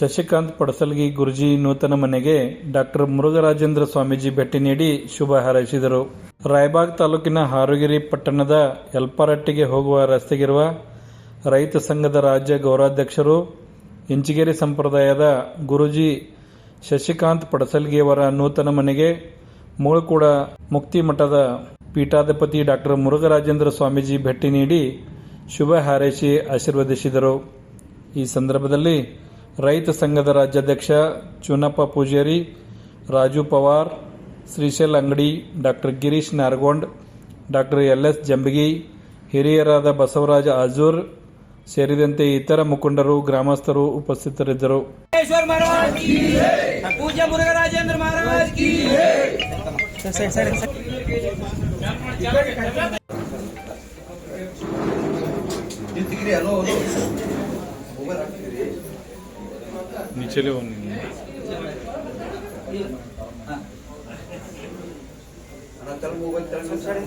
ಶಶಿಕಾಂತ್ ಪಡಸಲ್ಗಿ ಗುರುಜಿ ನೂತನ ಮನೆಗೆ ಡಾಕ್ಟರ್ ಮುರುಘರಾಜೇಂದ್ರ ಸ್ವಾಮೀಜಿ ಭೇಟಿ ನೀಡಿ ಶುಭ ಹಾರೈಸಿದರು. ರಾಯಬಾಗ್ ತಾಲೂಕಿನ ಹಾರುಗಿರಿ ಪಟ್ಟಣದ ಯಲ್ಪಾರಟ್ಟಿಗೆ ಹೋಗುವ ರಸ್ತೆಗಿರುವ ರೈತ ಸಂಘದ ರಾಜ್ಯ ಗೌರವಾಧ್ಯಕ್ಷರು ಇಂಚಿಗೇರಿ ಸಂಪ್ರದಾಯದ ಗುರುಜಿ ಶಶಿಕಾಂತ್ ಪಡಸಲ್ಗಿಯವರ ನೂತನ ಮನೆಗೆ ಮೂಳಕೂಡ ಮುಕ್ತಿ ಮಠದ ಪೀಠಾಧಿಪತಿ ಡಾಕ್ಟರ್ ಮುರುಘರಾಜೇಂದ್ರ ಸ್ವಾಮೀಜಿ ಭೇಟಿ ನೀಡಿ ಶುಭ ಹಾರೈಸಿ ಆಶೀರ್ವದಿಸಿದರು. ಈ ಸಂದರ್ಭದಲ್ಲಿ ರೈತ ಸಂಘದ ರಾಜ್ಯಾಧ್ಯಕ್ಷ ಚುನಪ್ಪ Poojary Raju Pawar Shrishail Angadi doctor Girish Nargund doctor L S Jambagi ಹಿರಿಯರಾದ ಬಸವರಾಜ ಅಜೂರ್ ಸೇರಿದಂತೆ ಇತರ ಮುಖಂಡರು ಗ್ರಾಮಸ್ಥರು ಉಪಸ್ಥಿತರಿದ್ದರು. चले उन हां रतल मोबाइल ट्रांस्फर इन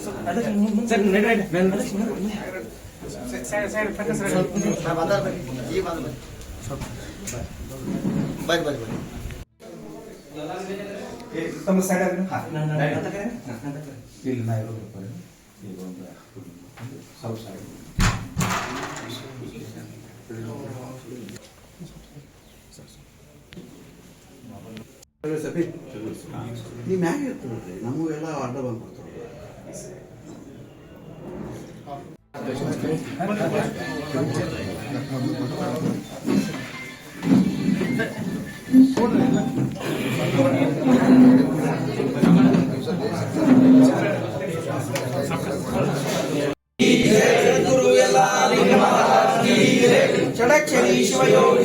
ಬರೀ. ಈಗ ಒಂದು ಸ್ವಲ್ಪ side. ನೀವು ಮ್ಯಾಗ ಇರ್ತದ್ರಿ ನಮಗೆಲ್ಲ ಅಡ್ಡ ಬಂದ್ಬಿಡ್ತಾವೆ ಷಡಕ್ಷರಿ ಶಿವಯೋಗಿ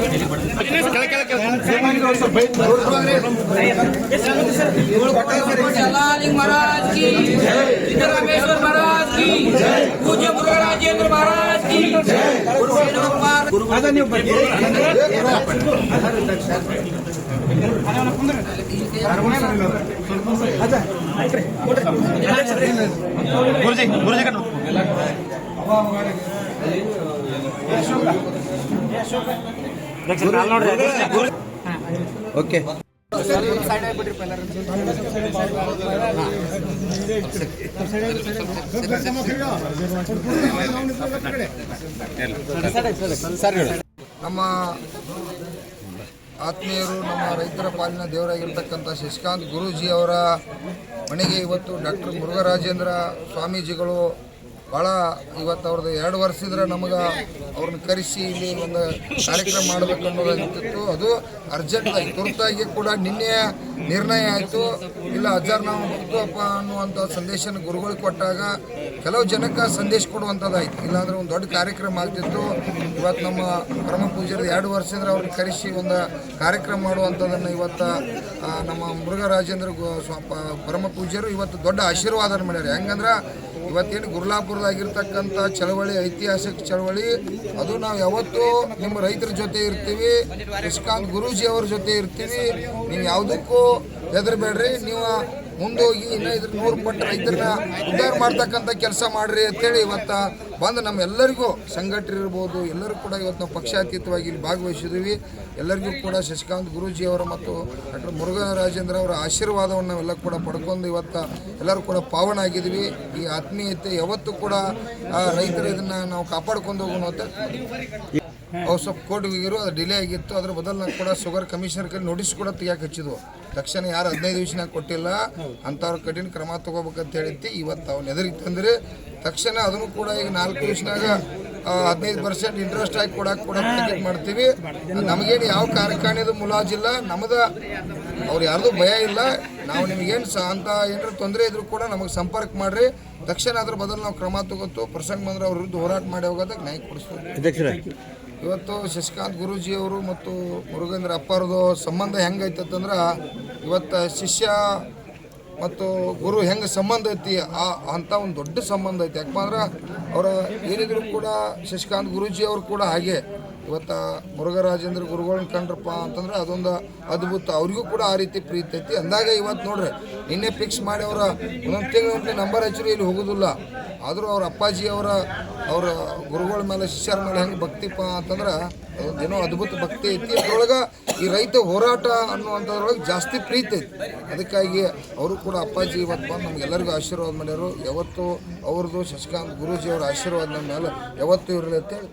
लालिंग महाराज की रामेश्वर महाराज की पूज्य गुरु राजेंद्र महाराज की गुरु गुरुजी गुरुजी का अशोक अशोक ಓಕೆ ನಮ್ಮ ಆತ್ಮೀಯರು ನಮ್ಮ ರೈತರ ಪಾಲಿನ ದೇವರಾಗಿರ್ತಕ್ಕಂಥ ಶಶಿಕಾಂತ್ ಗುರೂಜಿ ಅವರ ಮನೆಗೆ ಇವತ್ತು ಡಾಕ್ಟರ್ ಮುರುಘರಾಜೇಂದ್ರ ಸ್ವಾಮೀಜಿಗಳು ಭಾಳ ಇವತ್ತು ಅವ್ರದ್ದು ಎರಡು ವರ್ಷಿದ್ರೆ ನಮಗೆ ಅವ್ರನ್ನ ಕರೆಸಿ ಇಲ್ಲಿ ಒಂದು ಕಾರ್ಯಕ್ರಮ ಮಾಡಬೇಕು ಅನ್ನೋದಾಗಿತ್ತು ಅದು ಅರ್ಜೆಂಟಾಗಿ ತುರ್ತಾಗಿ ಕೂಡ ನಿನ್ನೆ ನಿರ್ಣಯ ಆಯಿತು. ಇಲ್ಲ, ಅಜ್ಜಾರ್, ನಾವು ಹೋಗ್ತೀವಪ್ಪ ಅನ್ನುವಂಥ ಸಂದೇಶನ ಗುರುಗಳಿಗೆ ಕೊಟ್ಟಾಗ ಕೆಲವು ಜನಕ್ಕೆ ಸಂದೇಶ ಕೊಡುವಂಥದ್ದಾಯ್ತು. ಇಲ್ಲಾಂದ್ರೆ ಒಂದು ದೊಡ್ಡ ಕಾರ್ಯಕ್ರಮ ಆಗ್ತಿತ್ತು. ಇವತ್ತು ನಮ್ಮ ಪರಮ ಪೂಜ್ಯರು ಎರಡು ವರ್ಷದಿಂದ ಅವ್ರನ್ನ ಕರೆಸಿ ಒಂದು ಕಾರ್ಯಕ್ರಮ ಮಾಡುವಂಥದ್ದನ್ನು ಇವತ್ತು ನಮ್ಮ ಪ- ಪರಮ ಪೂಜ್ಯರು ಇವತ್ತು ದೊಡ್ಡ ಆಶೀರ್ವಾದ ಮಾಡ್ಯಾರ. ಹೆಂಗಂದ್ರೆ ಇವತ್ತೇನು ಗುರುಲಾಪುರದಾಗಿರ್ತಕ್ಕಂಥ ಚಳವಳಿ, ಐತಿಹಾಸಿಕ ಚಳವಳಿ, ಅದು ನಾವು ಯಾವತ್ತೂ ನಿಮ್ಮ ರೈತರ ಜೊತೆ ಇರ್ತೀವಿ. ಕೃಷ್ಣಕಾಂತ್ ಗುರೂಜಿ ಅವ್ರ ಜೊತೆ ಇರ್ತೀವಿ. ನೀವು ಯಾವುದಕ್ಕೂ ಹೆದರಬೇಡ್ರಿ. ನೀವು ಮುಂದೋಗಿ ಇನ್ನೂ ಇದ್ರ ನೂರು ಪಟ್ಟು ರೈತರನ್ನ ಉದ್ಧಾರ ಮಾಡ್ತಕ್ಕಂಥ ಕೆಲಸ ಮಾಡ್ರಿ ಅಂತೇಳಿ ಇವತ್ತು ಬಂದು ನಮ್ಮೆಲ್ಲರಿಗೂ ಸಂಘಟರಿರ್ಬೋದು ಎಲ್ಲರೂ ಕೂಡ ಇವತ್ತು ನಾವು ಪಕ್ಷಾತೀತವಾಗಿ ಇಲ್ಲಿ ಭಾಗವಹಿಸಿದ್ದೀವಿ ಎಲ್ಲರಿಗೂ ಕೂಡ ಶಶಿಕಾಂತ್ ಗುರೂಜಿ ಅವರ ಮತ್ತು ಡಾಕ್ಟರ್ ಮುರುಘರಾಜೇಂದ್ರ ಅವರ ಆಶೀರ್ವಾದವನ್ನು ನಾವೆಲ್ಲ ಕೂಡ ಪಡ್ಕೊಂಡು ಇವತ್ತು ಎಲ್ಲರೂ ಕೂಡ ಪಾವನಾಗಿದ್ದೀವಿ ಈ ಆತ್ಮೀಯತೆ ಯಾವತ್ತೂ ಕೂಡ ರೈತರು ಇದನ್ನು ನಾವು ಕಾಪಾಡ್ಕೊಂಡು ಹೋಗೋಣ ಅವು ಸ್ವಲ್ಪ ಕೋರ್ಟ್ ಹೋಗಿರು ಅದು ಡಿಲೇ ಆಗಿತ್ತು. ಅದ್ರ ಬದಲು ನಾವು ಕೂಡ ಶುಗರ್ ಕಮಿಷನರ್ ಕೈ ನೋಟಿಸ್ ಕೂಡ ತೆಗಿಯಕ್ಕೆ ಹಚ್ಚಿದ್ವು. ತಕ್ಷಣ ಯಾರು ಹದಿನೈದು ದಿವಸನಾಗ ಕೊಟ್ಟಿಲ್ಲ. ಅಂಥವ್ರ ಕಠಿಣ ಕ್ರಮ ತಗೋಬೇಕಂತ ಹೇಳಿತ್ತು ಇವತ್ತು ಅವ್ನ ಎದುರಿಗೆ ತಂದ್ರೆ ತಕ್ಷಣ ಅದನ್ನು ಕೂಡ ಈಗ ನಾಲ್ಕು ದಿವಸನಾಗ ಹದಿನೈದು ಪರ್ಸೆಂಟ್ ಇಂಟ್ರೆಸ್ಟ್ ಆಗಿ ಕೊಡಕ್ಕೆ ಕೂಡ ಪ್ಯಾಕೆಟ್ ಮಾಡ್ತೀವಿ. ನಮಗೇನು ಯಾವ ಕಾರ್ಖಾನೆದು ಮುಲಾಜಿಲ್ಲ. ನಮ್ಮದ ಅವ್ರು ಯಾರ್ದು ಭಯ ಇಲ್ಲ. ನಾವು ನಿಮಗೇನು ಸಹ ಅಂತ ಏನಾರು ತೊಂದರೆ ಇದ್ರು ಕೂಡ ನಮಗೆ ಸಂಪರ್ಕ ಮಾಡ್ರಿ. ತಕ್ಷಣ ಅದ್ರ ಬದಲು ನಾವು ಕ್ರಮ ತಗೋತು. ಪ್ರಸಂಗ ಬಂದ್ರೆ ಅವ್ರ ವಿರುದ್ಧ ಹೋರಾಟ ಮಾಡಿ ಹೋಗೋದಕ್ಕೆ ನ್ಯಾಯ ಕೊಡಿಸ್ತೀವಿ ಇವತ್ತು ಶಶಿಕಾಂತ್ ಗುರೂಜಿಯವರು ಮತ್ತು ಮುರುಗೇಂದ್ರ ಅಪ್ಪಾರದು ಸಂಬಂಧ ಹೆಂಗೈತಂದ್ರೆ ಇವತ್ತು ಶಿಷ್ಯ ಮತ್ತು ಗುರು ಹೆಂಗೆ ಸಂಬಂಧ ಐತಿ? ಆ ಅಂಥ ಒಂದು ದೊಡ್ಡ ಸಂಬಂಧ ಐತಿ. ಯಾಕಪ್ಪ ಅಂದ್ರೆ ಅವರ ಏನಿದ್ರು ಕೂಡ ಶಶಿಕಾಂತ್ ಗುರೂಜಿ ಅವರು ಕೂಡ ಹಾಗೆ. ಇವತ್ತು ಮುರುಘರಾಜೇಂದ್ರ ಗುರುಗಳನ್ನ ಕಂಡ್ರಪ್ಪ ಅಂತಂದ್ರೆ ಅದೊಂದು ಅದ್ಭುತ. ಅವ್ರಿಗೂ ಕೂಡ ಆ ರೀತಿ ಪ್ರೀತಿ ಐತಿ. ಅಂದಾಗ ಇವತ್ತು ನೋಡ್ರಿ, ನಿನ್ನೆ ಫಿಕ್ಸ್ ಮಾಡಿ ಅವರ ಒಂದೊಂದು ತಿಂಗಳ ನಂಬರ್ ಹಚ್ಚಿರಿ, ಇಲ್ಲಿ ಹೋಗೋದಿಲ್ಲ. ಆದರೂ ಅವ್ರ ಅಪ್ಪಾಜಿ ಅವರ ಗುರುಗಳ ಮೇಲೆ, ಶಿಷ್ಯರ ಮೇಲೆ ಹೆಂಗೆ ಭಕ್ತಿಪ್ಪ ಅಂತಂದ್ರೆ, ಏನೋ ಅದ್ಭುತ ಭಕ್ತಿ ಐತಿ. ಅದ್ರೊಳಗೆ ಈ ರೈತ ಹೋರಾಟ ಅನ್ನುವಂಥದ್ರೊಳಗೆ ಜಾಸ್ತಿ ಪ್ರೀತಿ ಐತಿ. ಅದಕ್ಕಾಗಿ ಅವರು ಕೂಡ ಅಪ್ಪಾಜಿ ಇವತ್ತು ಬಂದು ನಮಗೆಲ್ಲರಿಗೂ ಆಶೀರ್ವಾದ ಮಾಡ್ಯಾರು. ಯಾವತ್ತು ಅವ್ರದ್ದು ಶಶಿಕಾಂತ್ ಗುರೂಜಿಯವರ ಆಶೀರ್ವಾದ ಮೇಲೆ ಯಾವತ್ತೂ ಇರಲಿ ಅಂತೇಳಿ